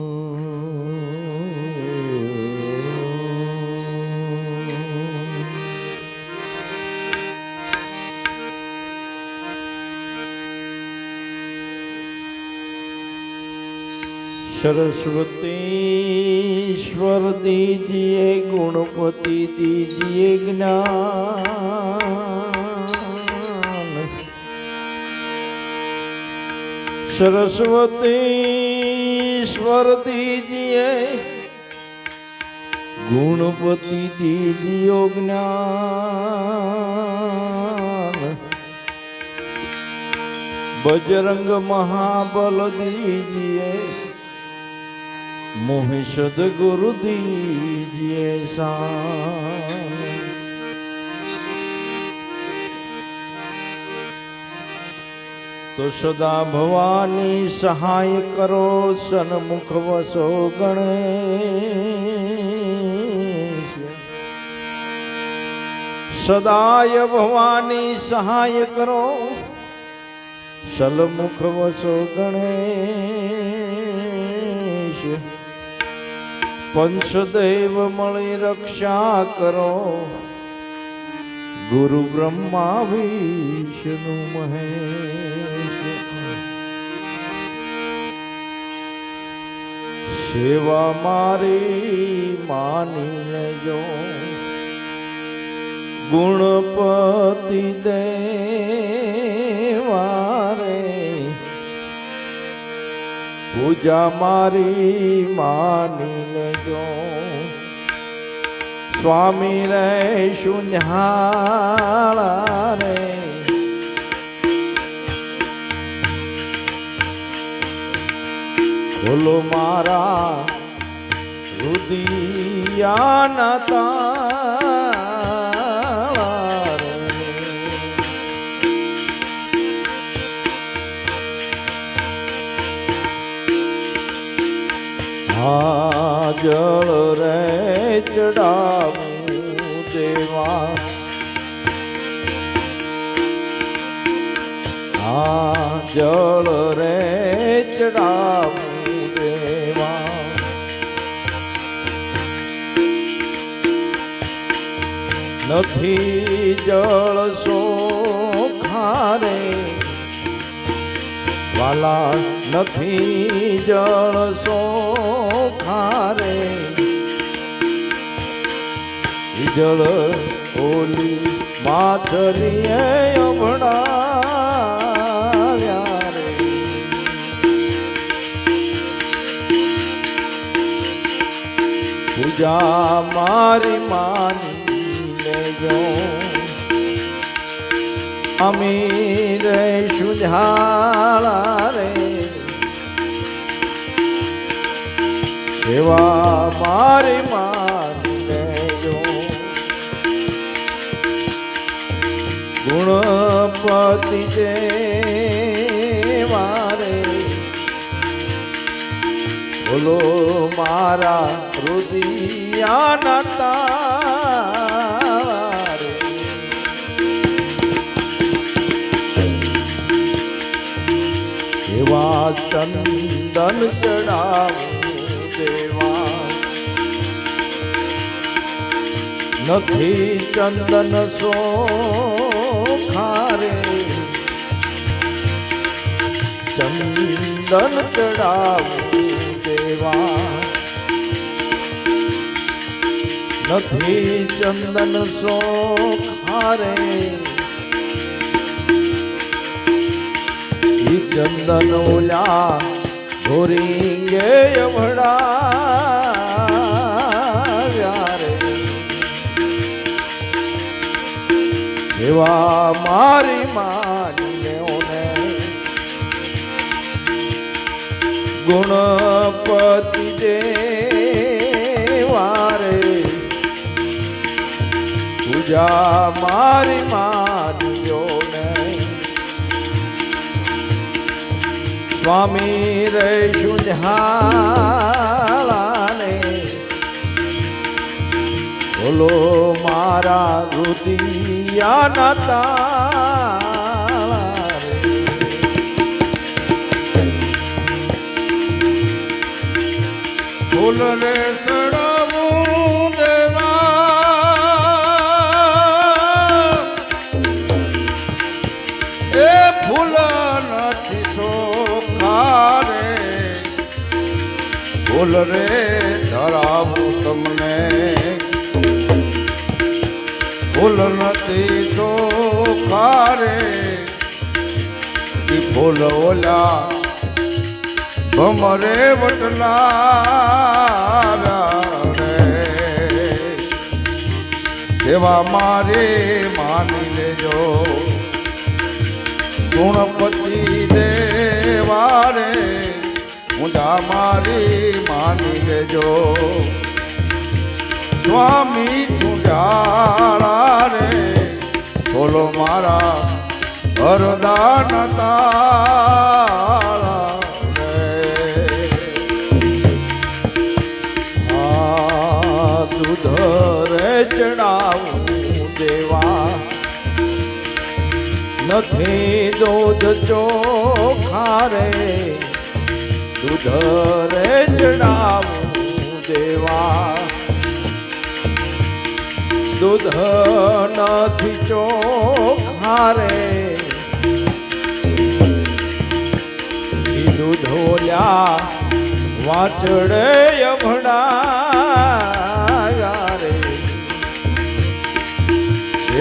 सरस्वतीश्वर दीजिए गुणपति दीजिए ज्ञान। सरस्वतीश्वर दीजिए गुणपति दीजिए ज्ञान। बजरंग महाबल दीजिए मोहि सदगुरु दीजिए शान તો સદા ભવાની સહાય કરો સન્મુખ વસો ગણેશ. સદાય ભવાની સહાય કરો સલમુખ વસો ગણેશ. પંચદેવ મળી રક્ષા કરો ગુરુ બ્રહ્મા વિષ્ણુ મહેશ. સેવા મારી માની લેજો ગુણપતિ દેવારે પૂજા મારી માની સ્વામી રે શૂન્યાળા રે ખોલો મારા રુદિયાના તાળા. આ જળ રે ચડાવું દેવા આ જળ રે ચડાવું દેવા નથી જળ સોખારે વાલા નથી જળ સોખારે ઈ જળ ઓલી માથલીએ અભડાવ્યા રે. પૂજા મારી માની લેજો અમીર સુઝાળા રે. સેવા મારી માની ગુણપતિ દેવારે બોલો મારા રુદિયાના તારે એવા ચંદન ચડાવું દેવા નથી ચંદન સોખારે ચંદન ચડાવું દેવા નથી ચંદન શોખ હારે ચંદન ઓલા ધોરીંગે અવડાવ્યા એવા મારી માની ઓને. ગુણપતિ દેવારે પૂજા મારી માનીઓને સ્વામી રે સુઝાલાને બોલો મારા રુદિયાના તાળા. ફૂલ રે દેવા. એ ફૂલ નથી ચોખા રે ફૂલ રે ધરાવું તમને. ફૂલ નથી તો ખારે ફૂલ ઓલા ભમરે વટલા એવા મારે માની લેજો, ગુણપતિ દેવા રે ઊંધા મારી માની લેજો. સ્વામી ચૂંટાળા રે. બોલો મારા વરદાન તાળા રે. આ દૂધ રે ચડાવું દેવા. નથી દૂધ ચોખા રે. દૂધ રે ચડાવું દેવા. દૂધ નથી ચોખા રે ઈ દૂધ ઓલ્યા વાચડે અભડાયા રે.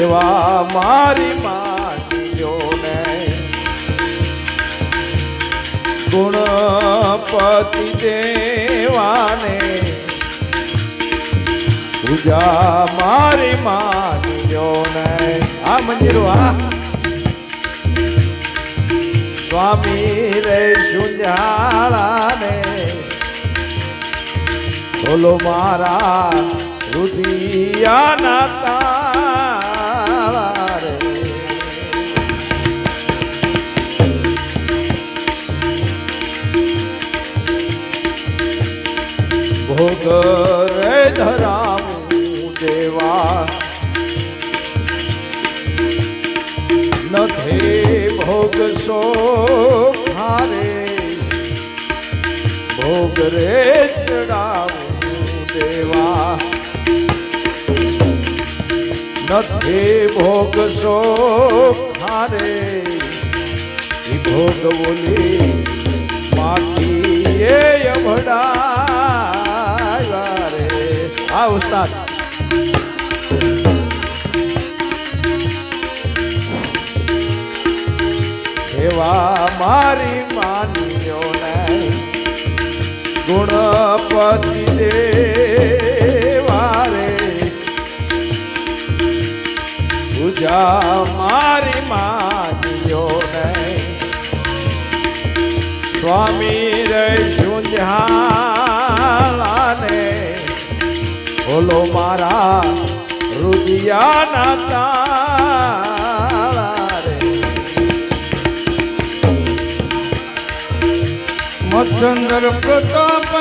એવા મારી માટીઓને ગુણપતિ દેવાને પૂજા મારી માટીઓને આ મંદિરો આ સ્વામી રે સુંજાળાને બોલો મારા રુદિયાના તાળા રે ભોગ સો ખારે ભોગ રે દેવા. નથી ભોગ સો હારે ભોગ બોલી માટી એ અભડા રે. આ ઉસ્તાદ. મારી માનીઓ ને ગુણપતિ દેવા રે પૂજા મારી માનીઓ ને સ્વામી રે સુંજાલાને બોલો મારા રુદિયાના તાળા મચંદ્ર પ્રતાપ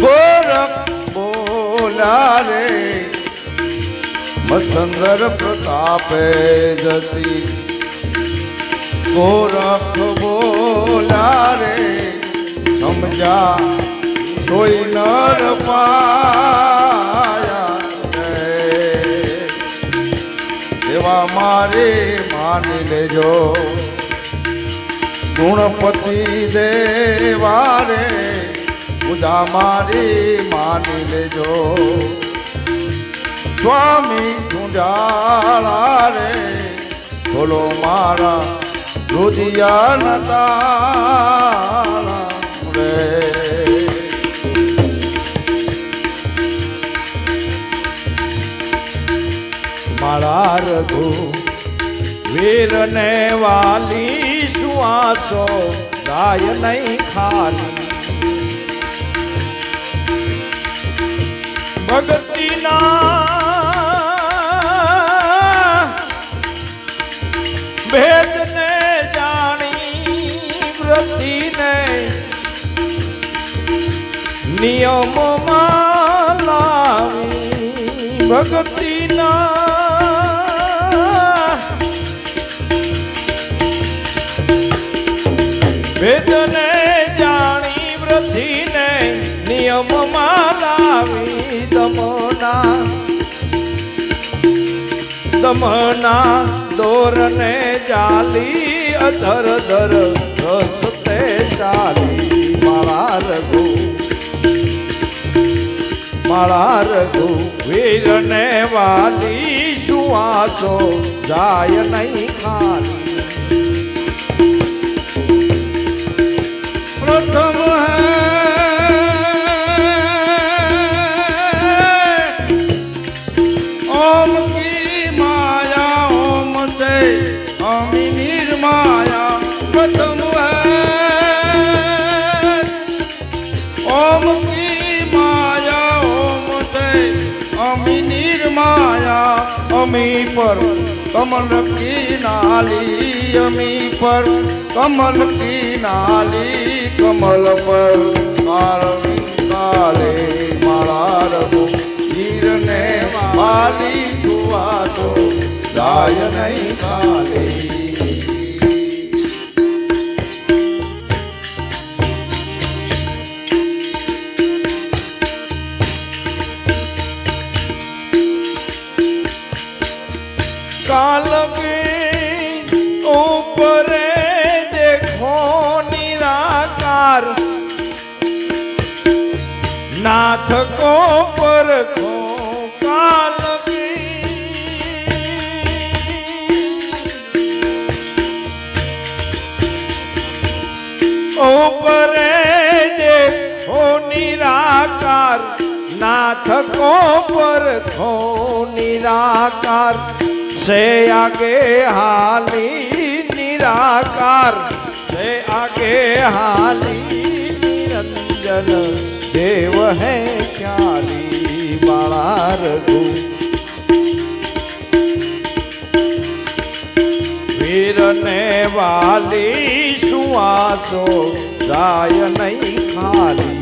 ગોરખ બોલા રે મચંદ્ર પ્રતાપે જતી ગોરખ બોલા રે સમજા કોઈ નર પાયા મારે માની લેજો. ગુણપતિ દેવા રે ઉદા મારી માની લેજો. સ્વામી ગુંજાળા રે બોલો મારા રુદિયા નતા રે. મારા રઘુ વીરને વાલી સુવાસો ગાય નહીં ખાલી. ભક્તિના ભેદને જાણી વ્રતિને નિયમમાં લાવી ભક્તિના દમના દોરને જાલી, અધર ધર રસ્તે ચાલી. મારા રઘુ મારા રઘુ, વીરને વાલી સુવાસો જાય નહીં ખાલી. પ્રથમ કમલ કી નાલી અમી પર કમલ કી નાલી કમલ પર. કાલે મારા રઘુ, હીરને માલી તુવા તો જાય નહીં કાલે. ऊपर देखो निराकार नाथ को परखो निराकार से आगे हाली निराकार से आगे हाली निरंजन देव है क्यारी बाला रघु વીરને વાલી સુવાસો જાય નહીં ખાલી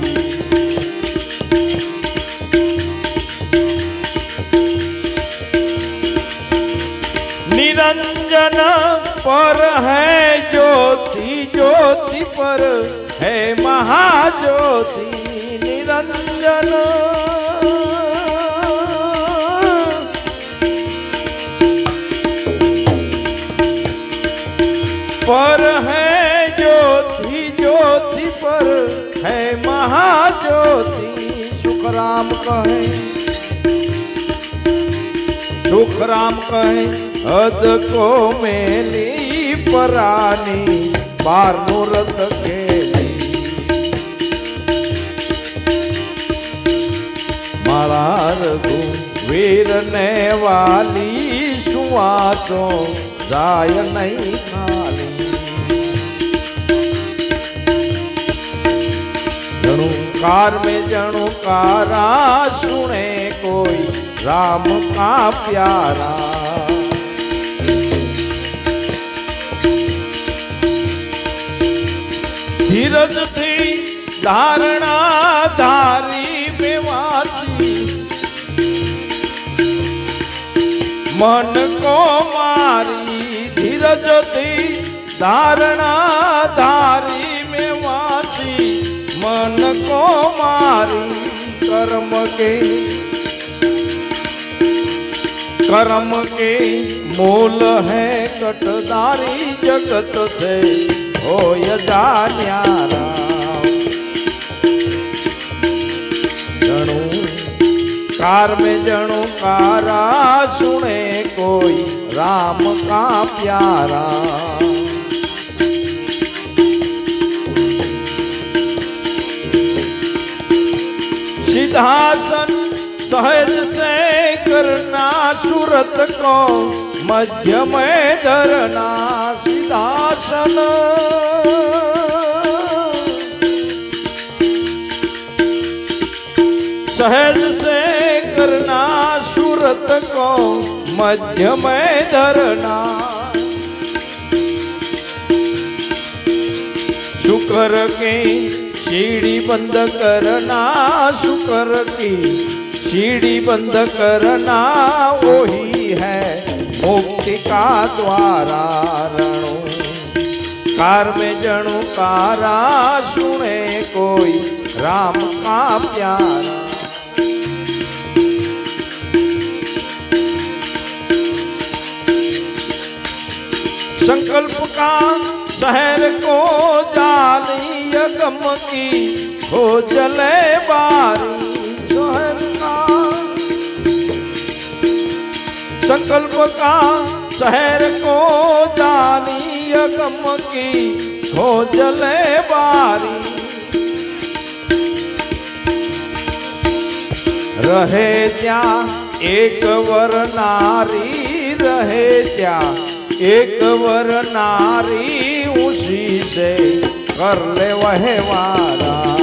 निरंजन पर है ज्योति ज्योति पर है महाज्योति निरंजन રામ કહે. સુખ રામ કહે, હદ કો મેલી પરાની, બારનું રથ કે મારા રઘુ વીરને વાલી શું જાય નહીં ખાલી. ઘણું कार में जनु कारा सुने कोई राम का प्यारा। धीरज थी, धारणा धारी बेवासी मन को मारी, धीरज थी, धारणा धारी मन को मारी कर्म के। कर्म के मूल है कटदारी जगत से। हो जाणु कार में जणु कारा सुने कोई राम का प्यारा। सिद्धासन सहज से करना सूरत को मध्य में धरना सिद्धासन सहज से करना सूरत को मध्य में धरना। शुक्र की सीढ़ी बंद करना, शुक्र की सीढ़ी बंद करना, वही है मुक्ति का द्वारा रणु। कार में जणु कारा, सुने कोई राम का संकल्प का शहर को की हो चले बारी संकल्प का शहर को जानी अगम की हो चले बारी। रहे क्या एक वर नारी, रहे क्या एक वर नारी उसी से કર લે વહેવારા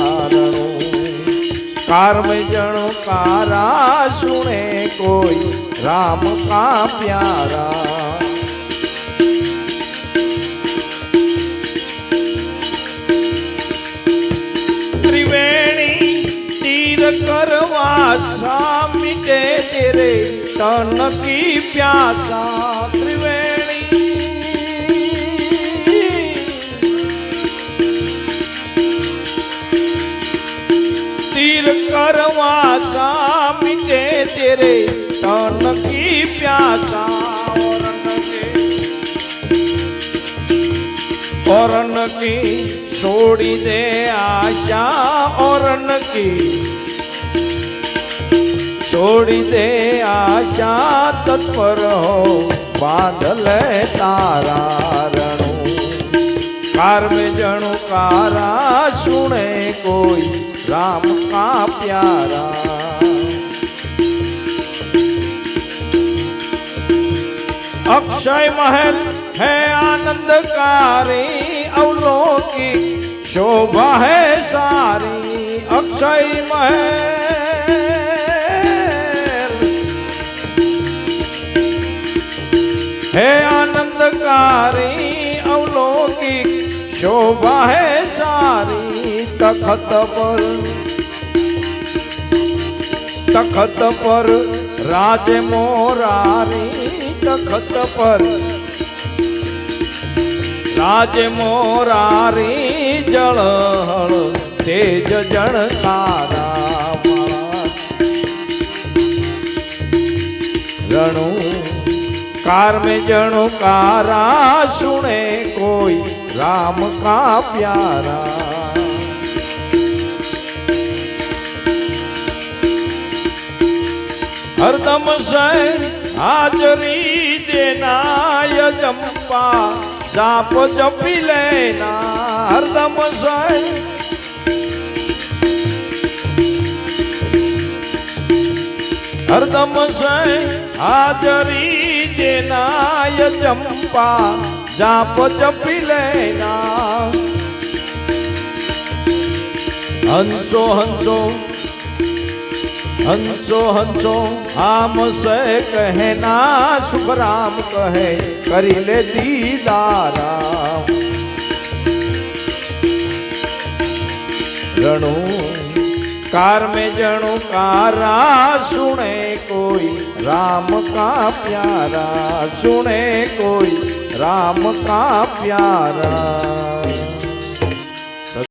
કાર में જણો કારા સુણે કોઈ રામ કા પ્યારા ત્રિવેણી તીર કરવા સામિટે તેરે તન કી પ્યાસા लगे टन की प्यासा औरन की। छोड़ी दे आशा औरन की छोड़ी दे आशा तत्पर हो बादल तारा रणु कार में जणु कारा सुने कोई राम का प्यारा। अक्षय महल है आनंदकारी, अवलोकी शोभा है सारी। अक्षय महल है आनंदकारी, अवलोकी शोभा है सारी। तखत पर तखत पर राज मोरारी तखत पर। राज मोरारी जल तेज जन तारा रणु कार में जणु कारा, सुने कोई राम का प्यारा। हरदम से हाजरी દેનાય ચંપા જાપ જપી લેના હરદમ સે હરદમ સે હાજરી દેનાય ચંપા જાપ જપી લેના હંસો હંસો हंसो हंसो हम से कहना सुख राम कहे, करी ले दीदारा। जणु कार में जणु कारा, सुने कोई राम का प्यारा, सुने कोई राम का प्यारा।